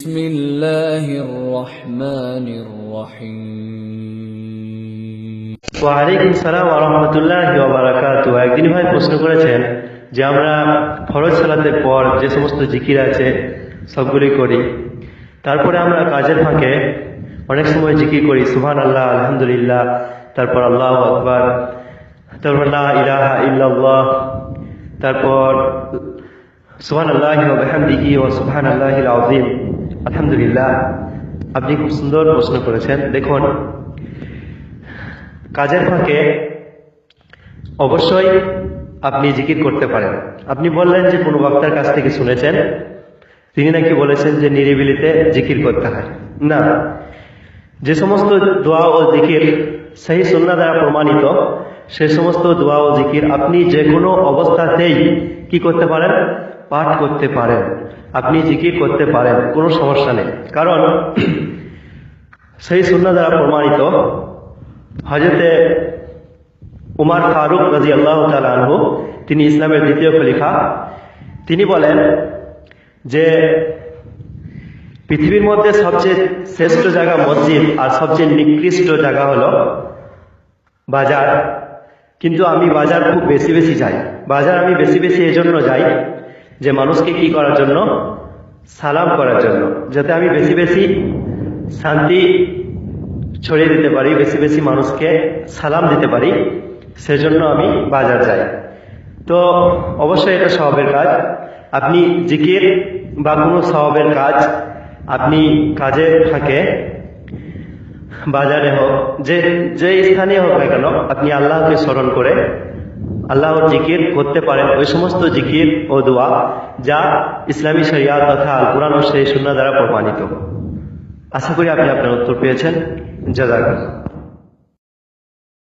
بسم الله الرحمن الرحيم ওয়ালাইকুম সালাম রহমতুল্লাহ বারাকাত একদিন ভাই প্রশ্ন করেছেন যে আমরা ফরজ সালাতের পর যে সমস্ত জিকির আছে সবগুলি করি তারপরে আমরা কাজের ফাঁকে অনেক সময় জিকির করি সুহান আল্লাহ আলহামদুলিল্লাহ তারপর আল্লাহ আকবার তারপর লা ইলাহা ইল্লাল্লাহ তারপর সুহান আল্লাহ ওহামদিহি ও সুহান আল্লাহ আজিম আলহামদুলিল্লাহ, আপনি খুব সুন্দর প্রশ্ন করেছেন। দেখুন, কাজের ফাঁকে অবশ্যই আপনি জিকির করতে পারেন। আপনি বললেন যে কোনো বক্তার কাছ থেকে শুনেছেন, তিনি নাকি বলেছেন যে নিরিবিলিতে জিকির করতে হয়। না, যে সমস্ত দোয়া ও জিকির সেই সন্না দ্বারা প্রমাণিত, সে সমস্ত দোয়া ও জিকির আপনি যে কোনো অবস্থাতেই কি করতে পারেন? পাঠ করতে পারেন, আপনি জিকির করতে পারেন, কোনো সমস্যা নেই। কারণ সেই সন্না দ্বারা প্রমাণিত হজরতে উমার ফারুক রাজি আল্লাহ আনহু, তিনি ইসলামের দ্বিতীয় খলিফা, তিনি বলেন যে পৃথিবীর মধ্যে সবচেয়ে শ্রেষ্ঠ জায়গা মসজিদ আর সবচেয়ে নিকৃষ্ট জায়গা হলো বাজার। কিন্তু আমি বাজার খুব বেশি বেশি যাই। বাজার আমি বেশি বেশি এজন্য যাই যে মানুষকে কি করার জন্য? সালাম করার জন্য। যাতে আমি বেশি বেশি শান্তি ছড়িয়ে দিতে পারি, বেশি বেশি মানুষকে সালাম দিতে পারি, সেজন্য আমি বাজার যাই। তো অবশ্যই এটা স্বভাবের কাজ। আপনি জিকির বা কোনো স্বভাবের কাজ আপনি কাজে থাকে, বাজারে হোক, যে যে স্থানে হোক না কেন, আপনি আল্লাহকে স্মরণ করে আল্লাহর জিকির করতে পারেন। ওই সমস্ত জিকির ও দোয়া যা ইসলামী শরিয়া তথা কোরআন ও সেই শূন্য দ্বারা প্রমাণিত। আশা করি আপনি আপনার উত্তর পেয়েছেন। জাজাক